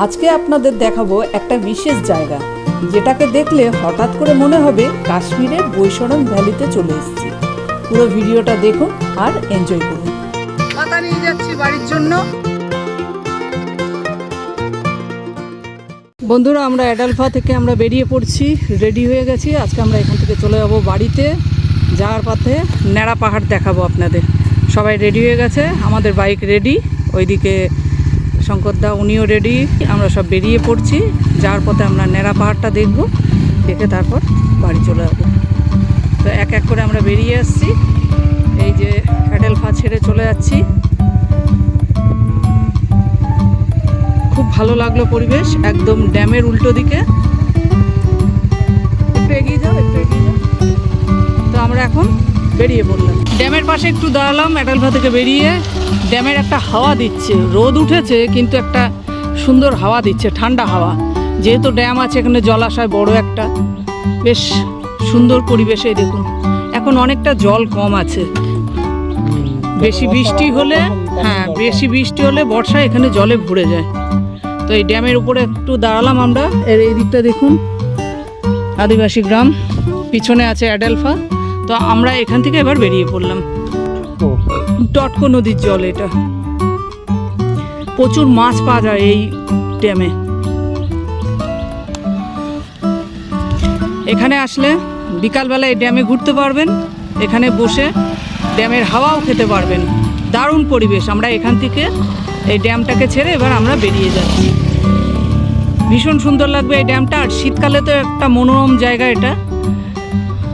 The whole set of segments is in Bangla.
আজকে আপনাদের দেখাবো একটা বিশেষ জায়গা যেটাকে দেখলে হঠাৎ করে মনে হবে কাশ্মীরের বৈশরণ ভ্যালিতে চলে এসেছি। পুরো ভিডিওটা দেখুন আর এনজয় করুন। পাতা নিয়ে যাচ্ছি বাড়ির জন্য। বন্ধুরা আমরা অ্যাডালফা থেকে আমরা বেরিয়ে পড়ছি রেডি হয়ে গেছি। আজকে আমরা এখান থেকে চলে যাব বাড়িতে যাওয়ার পথে ন্যাড়া পাহাড় দেখাবো আপনাদের। সবাই রেডি হয়ে গেছে আমাদের বাইক রেডি ওইদিকে শঙ্করদা, উনিও রেডি আমরা সব বেরিয়ে পড়ছি। যাওয়ার পথে আমরা ন্যাড়া পাহাড়টা দেখব। দেখে তারপর বাড়ি চলে যাব। তো এক এক করে আমরা বেরিয়ে আসছি। এই যে অ্যাডেলফা ছেড়ে চলে যাচ্ছি। খুব ভালো লাগল পরিবেশ। একদম ড্যামের উল্টো দিকে। এগিয়ে যাও, একটু এগিয়ে যাও। তো আমরা এখন বেরিয়ে পড়লাম। ড্যামের পাশে একটু দাঁড়ালাম অ্যাডালভা থেকে বেরিয়ে ড্যামের একটা হাওয়া দিচ্ছে। রোদ উঠেছে, কিন্তু একটা সুন্দর হাওয়া দিচ্ছে, ঠান্ডা হাওয়া। যেহেতু ড্যাম আছে, এখানে জলাশয় বড় একটা বেশ সুন্দর পরিবেশে দেখুন। এখন অনেকটা জল কম আছে। বেশি বৃষ্টি হলে হ্যাঁ বেশি বৃষ্টি হলে বর্ষায় এখানে জলে ভরে যায়। তো এই ড্যামের উপরে একটু দাঁড়ালাম আমরা, এর এই দিকটা দেখুন। আদিবাসী গ্রাম, পিছনে আছে অ্যাডেলফা। তো আমরা এখান থেকে এবার বেরিয়ে পড়লাম। টটকো নদীর জল এটা। প্রচুর মাছ পাওয়া যায় এই ড্যামে। এখানে আসলে বিকালবেলা এই ড্যামে ঘুরতে পারবেন এখানে বসে ড্যামের হাওয়াও খেতে পারবেন। দারুণ পরিবেশ আমরা এখান থেকে এই ড্যামটাকে ছেড়ে এবার আমরা বেরিয়ে যাচ্ছি। ভীষণ সুন্দর লাগবে এই ড্যামটা আর শীতকালে তো একটা মনোরম জায়গা এটা।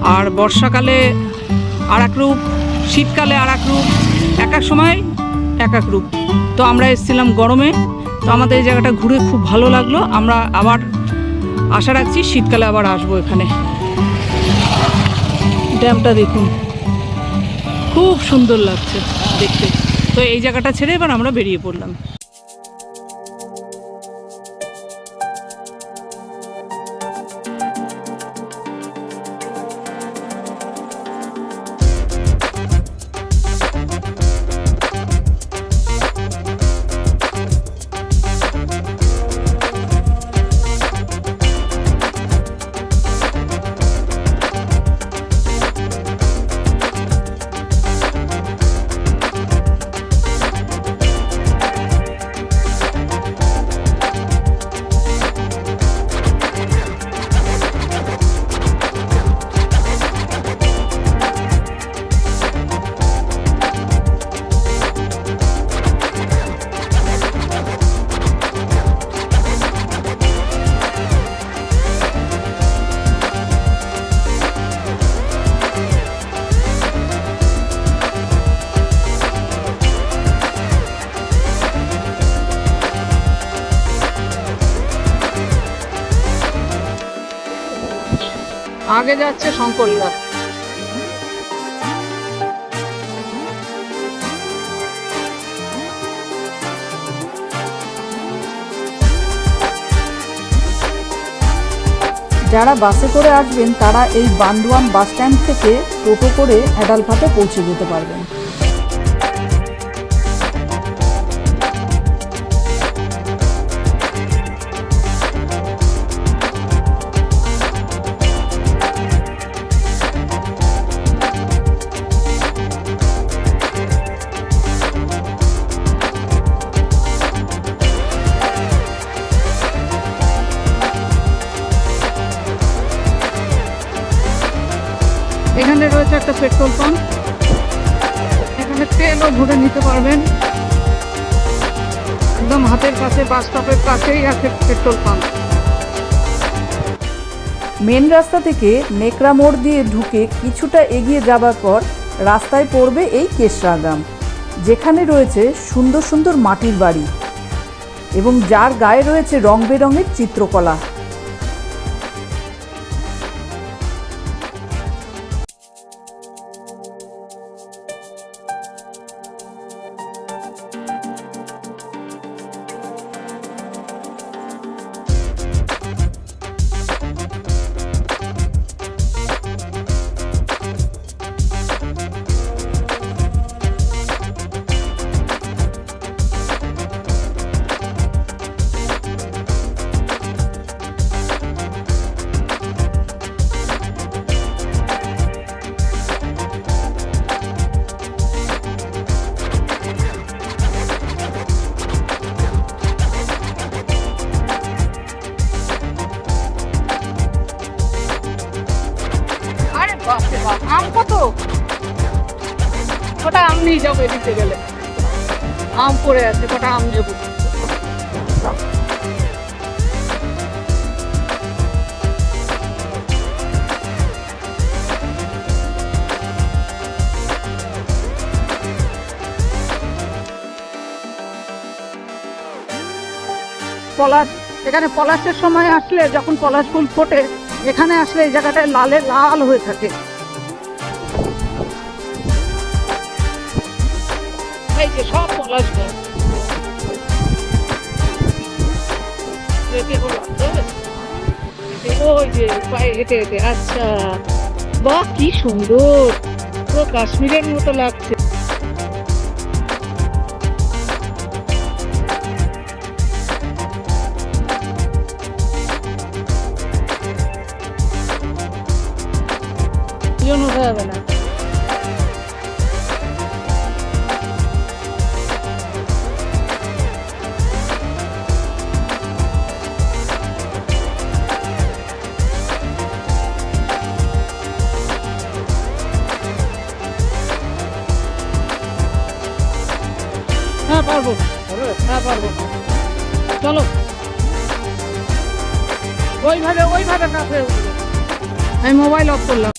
আর বর্ষাকালে আর এক রূপ, শীতকালে আর এক রূপ, এক এক সময় এক এক রূপ। তো আমরা এসেছিলাম গরমে, তো আমাদের এই জায়গাটা ঘুরে খুব ভালো লাগল। আমরা আবার আশা রাখছি শীতকালে আবার আসব এখানে। ড্যামটা দেখুন। খুব সুন্দর লাগছে দেখতে। তো এই জায়গাটা ছেড়ে এবার আমরা বেরিয়ে পড়লাম। আগে যাচ্ছে শঙ্করদা যারা বাসে করে আসবেন, তারা এই বান্দোয়ান বাস স্ট্যান্ড থেকে টোটো করে অ্যাডালফাতে পৌঁছে যেতে পারবেন। Petrol pump. এখানে তেলও ভরে নিতে পারবেন। একদম হাতের কাছে বাস স্টপের কাছেই আছে পেট্রোল পাম্প। মেন রাস্তা থেকে নেকড়া মোড় দিয়ে ঢুকে কিছুটা এগিয়ে যাবার পর রাস্তায় পড়বে এই কেশরা গ্রাম যেখানে রয়েছে সুন্দর সুন্দর মাটির বাড়ি এবং যার গায়ে রয়েছে রং বেরঙের চিত্রকলা। আম কত? কটা আম নিয়ে যাব এদিকে গেলে? আম পড়ে আছে, কটা আম নেব? পলাশ, এখানে পলাশের সময় আসলে যখন পলাশ ফুল ফোটে, এখানে আসলে এই জায়গাটায় লালে লাল হয়ে থাকে। ওই যে পায়ে হেঁটে হেঁটে আচ্ছা বাহ কি সুন্দর। পুরো কাশ্মীরের মতো লাগছে। পারব। হ্যাঁ পারব। চলো। ওইভাবে ওইভাবে কাছে আমি মোবাইল অফ করলাম।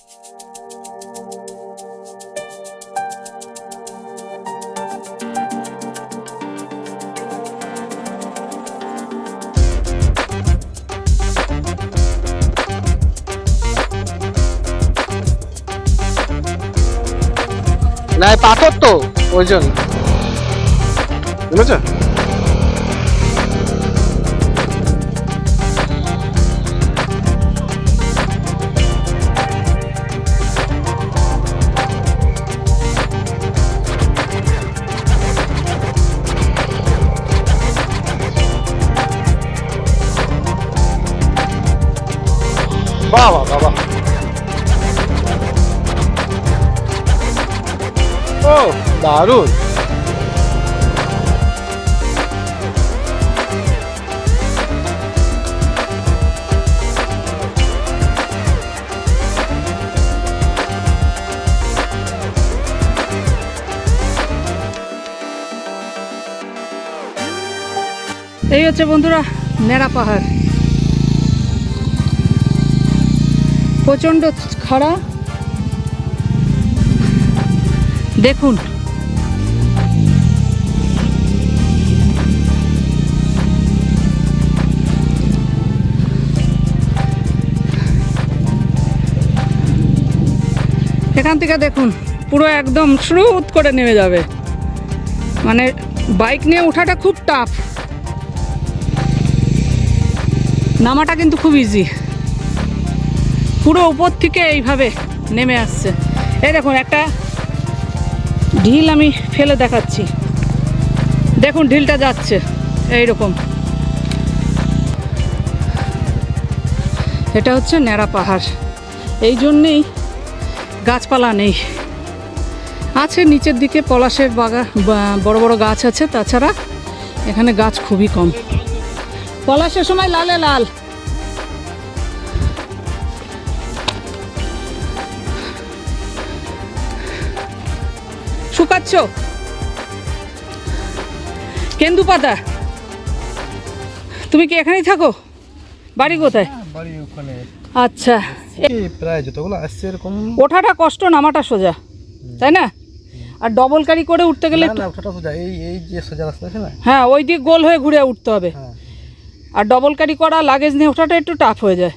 পাথর তো, ওই জন্য। বুঝেছ বাবা বাবা ও দারুণ হচ্ছে বন্ধুরা নেড়া পাহাড়। প্রচণ্ড খাড়া দেখুন। এখান থেকে দেখুন, পুরো একদম স্রোত করে নেমে যাবে। মানে বাইক নিয়ে ওঠাটা খুব টাফ নামাটা কিন্তু খুব ইজি পুরো উপর থেকে এইভাবে নেমে আসছে। এই দেখুন, একটা ঢিল আমি ফেলে দেখাচ্ছি। দেখুন, ঢিলটা যাচ্ছে এই রকম এটা হচ্ছে ন্যাড়া পাহাড়। এই জন্যেই গাছপালা নেই। আছে নিচের দিকে পলাশের বাগা বড় বড় গাছ আছে, তাছাড়া এখানে গাছ খুবই কম। পলাশের সময় লালে লাল। শুকাচ্ছ? কেন্দু পাতা তুমি কি এখানেই থাকো? বাড়ি কোথায়? বাড়ি ওখানে। আচ্ছা। প্রায় যতগুলো আসছে এরকম। ওঠাটা কষ্ট নামাটা সোজা তাই না? আর ডবল গাড়ি করে উঠতে গেলে না একটু- না ওঠাটা সোজা। এই এই যে সোজা রাস্তা আছে না? হ্যাঁ ওই দিক গোল হয়ে ঘুরে উঠতে হবে। হ্যাঁ। আর ডবল গাড়ি করা লাগেজ নিয়ে ওঠাটা একটু টাফ হয়ে যায়।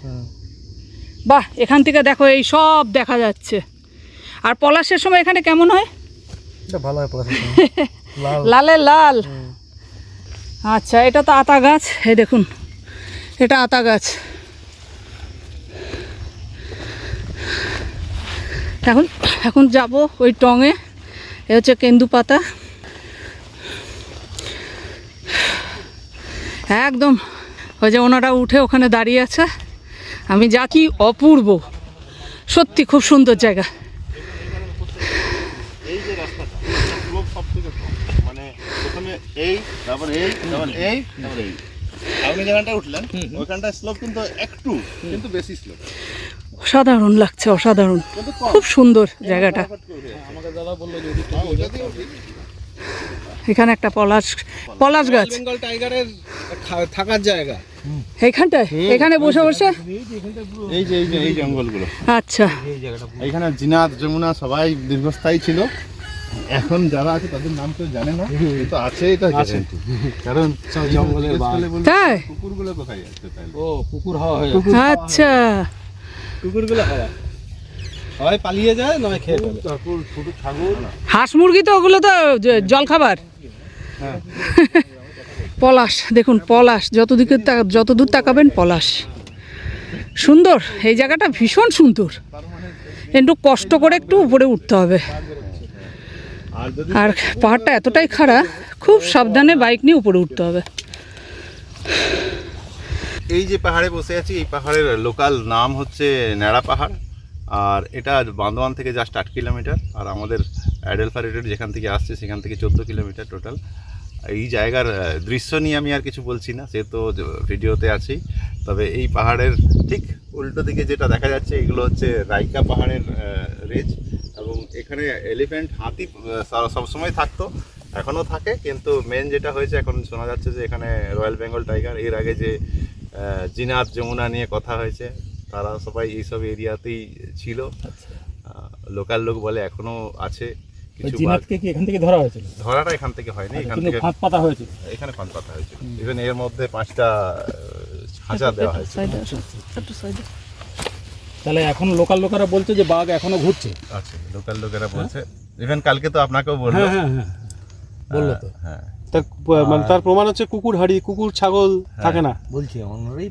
বাহ এখান থেকে দেখো এই সব দেখা যাচ্ছে। আর পলাশের সময় এখানে কেমন হয়? ভালো লালে। লাল আচ্ছা এটা তো আতা গাছ। এই দেখুন এটা আতা গাছ। এখন এখন যাব ওই টঙে। এ হচ্ছে কেন্দু পাতা। একদম ওই যে ওনারা উঠে ওখানে দাঁড়িয়ে আছে। আমি যা কি অপূর্ব। সত্যি খুব সুন্দর জায়গা। রাস্তাটা স্লোপ সব থেকে কম মানে প্রথমে এই তারপর এই তারপর এই তারপর এই আপনি যেখানটা উঠলেন ওইখানটা স্লোপ কিন্তু একটু কিন্তু বেশি স্লোপ অসাধারণ লাগছে অসাধারণ। খুব সুন্দর জায়গাটা। এখানে একটা পলাশ পলাশ গাছ। বেঙ্গল টাইগারের থাকার জায়গা এইখানটায় এখানে বসে বসে? এই যে এই জঙ্গলগুলো। আচ্ছা। এইখানে জিনাত যমুনা সবাই দীর্ঘস্থায়ী ছিল। এখন যারা আছে তাদের নাম কেউ জানে না কিন্তু আছে এটা গ্যারান্টি কারণ জঙ্গলের। তাই? কুকুরগুলো কোথায় আছে তাহলে? ও হাওয়া হয়ে আচ্ছা। কুকুরগুলো হাওয়া। হয় পালিয়ে যায় নয় খেয়ে ফেলে। তারপর ছোট ছাগল। হাঁস মুরগি তো ওগুলো তো জ- জলখাবার। পলাশ দেখুন পলাশ যতদিকে তা- যতদূর তাকাবেন পলাশ। সুন্দর এই জায়গাটা ভীষণ সুন্দর। একটু কষ্ট করে একটু উপরে উঠতে হবে। আর পাহাড়টা এতটাই খাড়া, খুব সাবধানে বাইক নিয়ে উপরে উঠতে হবে। এই যে পাহাড়ে বসে আছি, এই পাহাড়ের লোকাল নাম হচ্ছে ন্যাড়া পাহাড়। আর এটা বান্দোয়ান থেকে জাস্ট আট কিলোমিটার, আর আমাদের অ্যাডেলফা রেটেড যেখান থেকে আসছে, সেখান থেকে চোদ্দ কিলোমিটার টোটাল এই জায়গার দৃশ্য নিয়ে আমি আর কিছু বলছি না, সে তো ভিডিওতে আছেই। তবে এই পাহাড়ের ঠিক উল্টো দিকে যেটা দেখা যাচ্ছে, এগুলো হচ্ছে রাইকা পাহাড়ের এবং এখানে এলিফ্যান্ট হাতি সবসময় থাকতো এখনও থাকে কিন্তু মেন যেটা হয়েছে এখন শোনা যাচ্ছে যে এখানে রয়্যাল বেঙ্গল টাইগার এর আগে যে জিনাত যমুনা নিয়ে কথা হয়েছে তারা সবাই এইসব এরিয়াতেই ছিল। লোকাল লোক বলে এখনও আছে কিছু জিনাতকে কি এখান থেকে ধরা হয়েছিল? ধরাটা এখান থেকে হয়নি এখান থেকে ফাঁদ পাতা হয়েছিল। এখানে ফান পাতা হয়েছিল। ইভেন এর মধ্যে পাঁচটা খাঁচা দেওয়া হয়েছে তাহলে এখন লোকাল লোকেরা বলছে যে বাঘ এখনও ঘুরছে। আছে লোকাল লোকেরা বলছে। ইভেন কালকে তো আপনাকেও বলল। হ্যাঁ হ্যাঁ হ্যাঁ। বলল তো। হ্যাঁ তার মানে তার প্রমাণ হচ্ছে কুকুর হাড়ি কুকুর ছাগল থাকে না। বলছি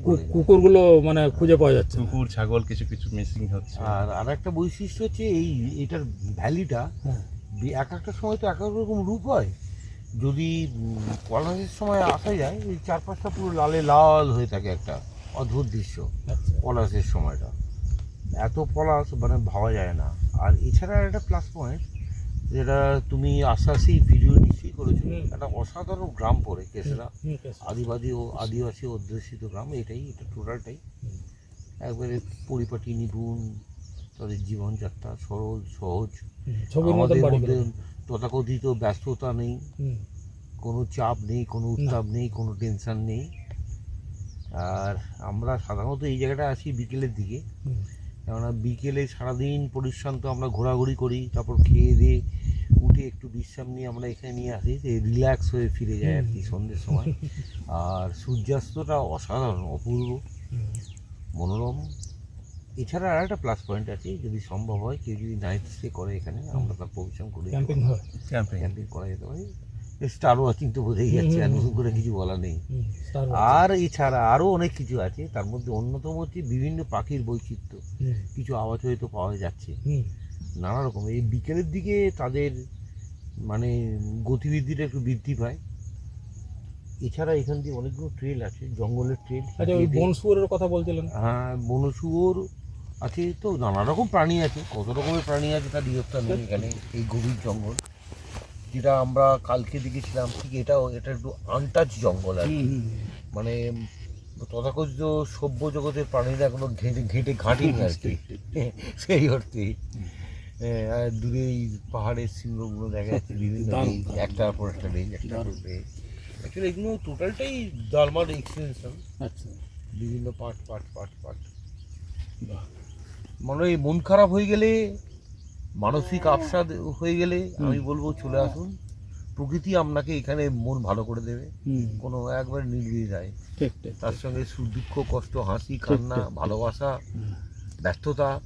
কু- কুকুরগুলো মানে খুঁজে পাওয়া যাচ্ছে কুকুর ছাগল কিছু কিছু মিসিং হচ্ছে। আর আর একটা বৈশিষ্ট্য হচ্ছে এই এটার ভ্যালিটা হ্যাঁ। এক একটা সময় তো এক এক রকম রূপ হয়। যদি পলাশের সময় আসা যায় এই চারপাশটা পুরো লালে লাল হয়ে থাকে একটা অদ্ভুত দৃশ্য আচ্ছা। পলাশের সময়টা। এত পলাশ মানে ভাবা যায় না। আর এছাড়া একটা প্লাস পয়েন্ট যেটা তুমি আস্তে আস্তেই ভিডিও নিশ্চয়ই করেছ একটা অসাধারণ গ্রাম পড়ে কেসরা। আদিবাদী ও আদিবাসী অধ্যুষিত গ্রাম এটাই এটা টোটালটাই একবারে পরিপাটি নিপুণ তাদের জীবনযাত্রা সরল সহজ। আমাদের মধ্যে তথাকথিত ব্যস্ততা নেই। কোনো চাপ নেই কোনো উত্তাপ নেই কোনো টেনশন নেই। আর আমরা সাধারণত এই জায়গাটা আসি বিকেলের দিকে। কেননা বিকেলে সারাদিন পরিশ্রান্ত আমরা ঘোরাঘুরি করি তারপর খেয়ে দিয়ে উঠে একটু বিশ্রাম নিয়ে আমরা এখানে নিয়ে আসি যে রিল্যাক্স হয়ে ফিরে যাই আর কি সন্ধ্যের সময়। আর সূর্যাস্তটা অসাধারণ অপূর্ব মনোরম। এছাড়া আর একটা প্লাস পয়েন্ট আছে যদি সম্ভব হয় কেউ যদি নাইট স্টে করে এখানে আমরা তার প্রভিশন করি। ক্যাম্পিং হয়। ক্যাম্পিং ক্যাম্পিং করা যেতে পারে। স্টার ওয়াচিং তো বোঝাই যাচ্ছে আর নতুন করে কিছু বলা নেই। আর এছাড়া আরও অনেক কিছু আছে তার মধ্যে অন্যতম হচ্ছে বিভিন্ন পাখির বৈচিত্র্য। কিছু আওয়াজ হয়তো পাওয়া যাচ্ছে। নানা রকম এই বিকেলের দিকে তাদের মানে গতিবিধিটা একটু বৃদ্ধি পায়। এছাড়া এখান দিয়ে অনেকগুলো ট্রেল আছে জঙ্গলের ট্রেল আচ্ছা ওই কথা বলছিলেন। হ্যাঁ বনশুয়োর আছে তো নানা রকম প্রাণী আছে কত রকমের প্রাণী আছে তার নিরস্তা নেই এখানে এই গভীর জঙ্গল। যেটা আমরা কালকে দেখেছিলাম ঠিক এটাও এটা একটু আনটাচ জঙ্গল আর কি। মানে তথাকথিত সভ্য জগতের প্রাণীরা কোনো ঘেঁটে ঘেঁটে ঘাঁটেনি আর কি। সেই অর্থেই হ্যাঁ, আর দূরে এই পাহাড়ের শৃঙ্গগুলো দেখা যাচ্ছে বিভিন্ন একটার পর একটা রেঞ্জ একটা পর অ্যাকচুয়ালি এগুলো টোটালটাই দারমার এক্সটেনশন আচ্ছা। বিভিন্ন পার্ট পার্ট পার্ট পার্ট। মনে মন খারাপ হয়ে গেলে মানসিক আবসাদ হয়ে গেলে আমি বলব চলে আসুন। প্রকৃতি আপনাকে এখানে মন ভালো করে দেবে। হুম, কোনো একবার নির্বিধায় ঠিক ঠিক তার সঙ্গে সুখ দুঃখ কষ্ট হাসি কান্না ভালোবাসা ব্যস্ততা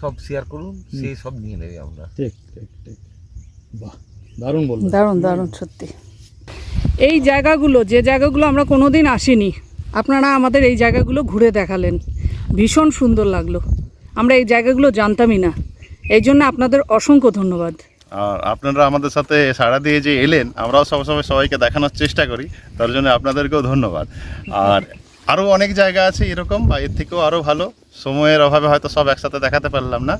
সব শেয়ার করুন। সে সব নিয়ে নেবে আমরা। ঠিক ঠিক ঠিক। বাহ দারুণ বললেন। দারুণ দারুণ সত্যি। এই জায়গাগুলো যে জায়গাগুলো আমরা কোনো কোনোদিন আসিনি আপনারা আমাদের এই জায়গাগুলো ঘুরে দেখালেন। ভীষণ সুন্দর লাগল। আমরা এই জায়গাগুলো জানতামই না। এই জন্য আপনাদের অসংখ্য ধন্যবাদ। আর আপনারা আমাদের সাথে সাড়া দিয়ে যে এলেন আমরাও সবসময় সবাইকে দেখানোর চেষ্টা করি তার জন্য আপনাদেরকেও ধন্যবাদ। আর আরও অনেক জায়গা আছে এরকম বা এর থেকেও আরও ভালো। সময়ের অভাবে হয়তো সব একসাথে দেখাতে পারলাম না।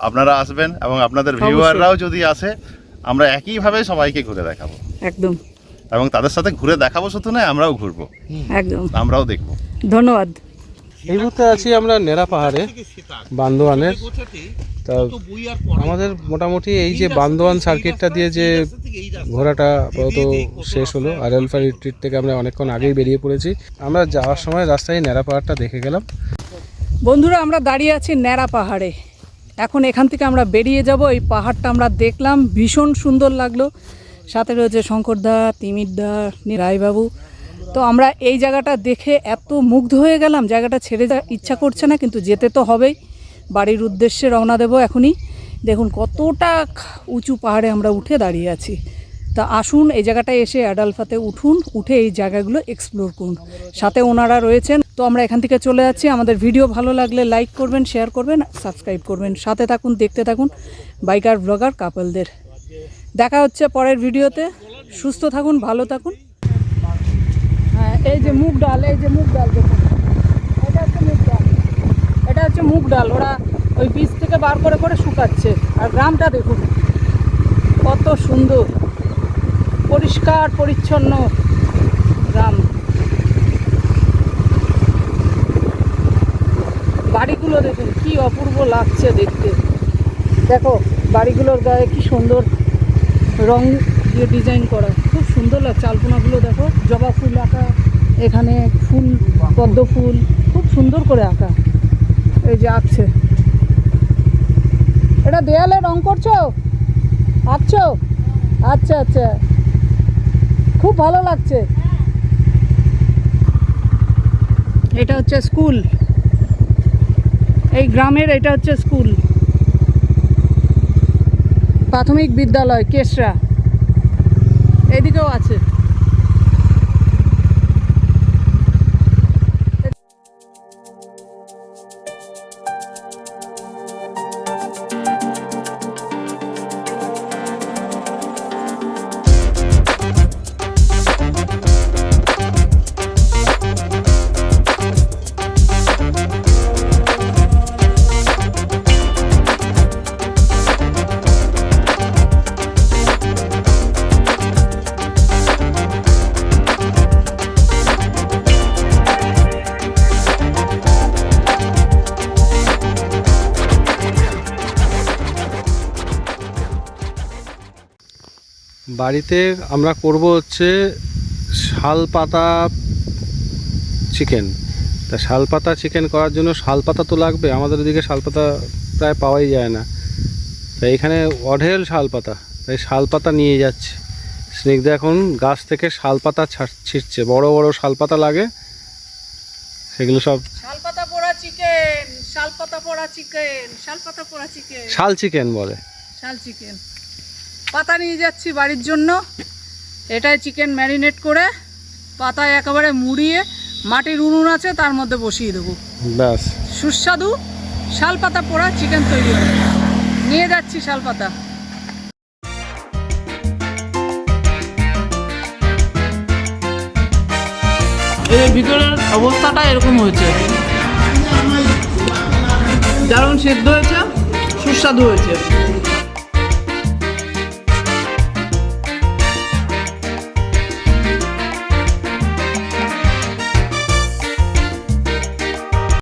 আপনারা আসবেন এবং আপনাদের ভিউয়াররাও যদি আসে আমরা একইভাবে সবাইকে ঘুরে দেখাবো। একদম। এবং তাদের সাথে ঘুরে দেখাবো শুধু নয় আমরাও ঘুরবো। একদম। আমরাও দেখব। ধন্যবাদ। এই মুহূর্তে আছি আমরা নেড়া পাহাড়ে, বান্দোয়ানের। তা আমাদের মোটামুটি এই যে বান্দোয়ান সার্কিটটা দিয়ে যে ঘোরাটা আপাতত শেষ হলো। আর এলফা রিট্রিট থেকে আমরা অনেকক্ষণ আগেই বেরিয়ে পড়েছি। আমরা যাওয়ার সময় রাস্তায় নেড়া পাহাড়টা দেখে গেলাম। বন্ধুরা, আমরা দাঁড়িয়ে আছি ন্যাড়া পাহাড়ে। এখন এখান থেকে আমরা বেরিয়ে যাব। এই পাহাড়টা আমরা দেখলাম, ভীষণ সুন্দর লাগল। সাথে রয়েছে শঙ্করদা, তিমিরদা রায়বাবু তো আমরা এই জায়গাটা দেখে এত মুগ্ধ হয়ে গেলাম, জায়গাটা ছেড়ে ইচ্ছা করছে না, কিন্তু যেতে তো হবেই। বাড়ির উদ্দেশ্যে রওনা দেবো এখনই। দেখুন কতটা উঁচু পাহাড়ে আমরা উঠে দাঁড়িয়ে আছি। তা আসুন, এই জায়গাটায় এসে অ্যাডালফাতে উঠুন, উঠে এই জায়গাগুলো এক্সপ্লোর করুন। সাথে ওনারা রয়েছেন। তো আমরা এখান থেকে চলে যাচ্ছি। আমাদের ভিডিও ভালো লাগলে লাইক করবেন শেয়ার করবেন সাবস্ক্রাইব করবেন। সাথে থাকুন, দেখতে থাকুন বাইকার ব্লগার কাপলদের দেখা হচ্ছে পরের ভিডিওতে। সুস্থ থাকুন, ভালো থাকুন। এই যে মুগ ডাল, এই যে মুগ ডাল এটা হচ্ছে মুগ ডাল। এটা হচ্ছে মুগ ডাল। ওরা ওই বীজ থেকে বার করে করে শুকাচ্ছে। আর গ্রামটা দেখুন, কত সুন্দর। পরিষ্কার, পরিচ্ছন্ন গ্রাম। বাড়িগুলো দেখুন, কি অপূর্ব লাগছে দেখতে। দেখো, বাড়িগুলোর গায়ে কি সুন্দর রং দিয়ে ডিজাইন করা। খুব সুন্দর লাগছে। আলপনাগুলো দেখো, জবা ফুল আঁকা। এখানে ফুল, পদ্ম ফুল, খুব সুন্দর করে আঁকা। এই যে আঁকছে। এটা দেয়ালে রং করছ? আঁকছো? আচ্ছা আচ্ছা। খুব ভালো লাগছে। এটা হচ্ছে স্কুল। এই গ্রামের এটা হচ্ছে স্কুল। প্রাথমিক বিদ্যালয় কেশরা এদিকেও আছে। বাড়িতে আমরা করব হচ্ছে শাল পাতা চিকেন। তা শাল পাতা চিকেন করার জন্য শাল পাতা তো লাগবে আমাদের ওদিকে শাল পাতা প্রায় পাওয়াই যায় না। তাই এখানে অঢেল শাল পাতা তাই শাল পাতা নিয়ে যাচ্ছে। স্নিগ্ধা এখন গাছ থেকে শাল পাতা ছাড়- ছিঁড়ছে বড় বড় শাল পাতা লাগে সেগুলো সব শালপাতা পোড়া চিকেন শালপাতা পোড়া চিকেন শালপাতা পোড়া চিকেন। শাল চিকেন বলে। শাল চিকেন। পাতা নিয়ে যাচ্ছি বাড়ির জন্য। এটাই চিকেন ম্যারিনেট করে পাতায় একেবারে মুড়িয়ে মাটির উনুন আছে তার মধ্যে বসিয়ে দেবো। ব্যাস। সুস্বাদু শালপাতা পোড়া চিকেন তৈরি হবে। নিয়ে যাচ্ছি শালপাতা এর ভিতরের অবস্থাটা এরকম হয়েছে। দারুণ সেদ্ধ হয়েছে সুস্বাদু হয়েছে।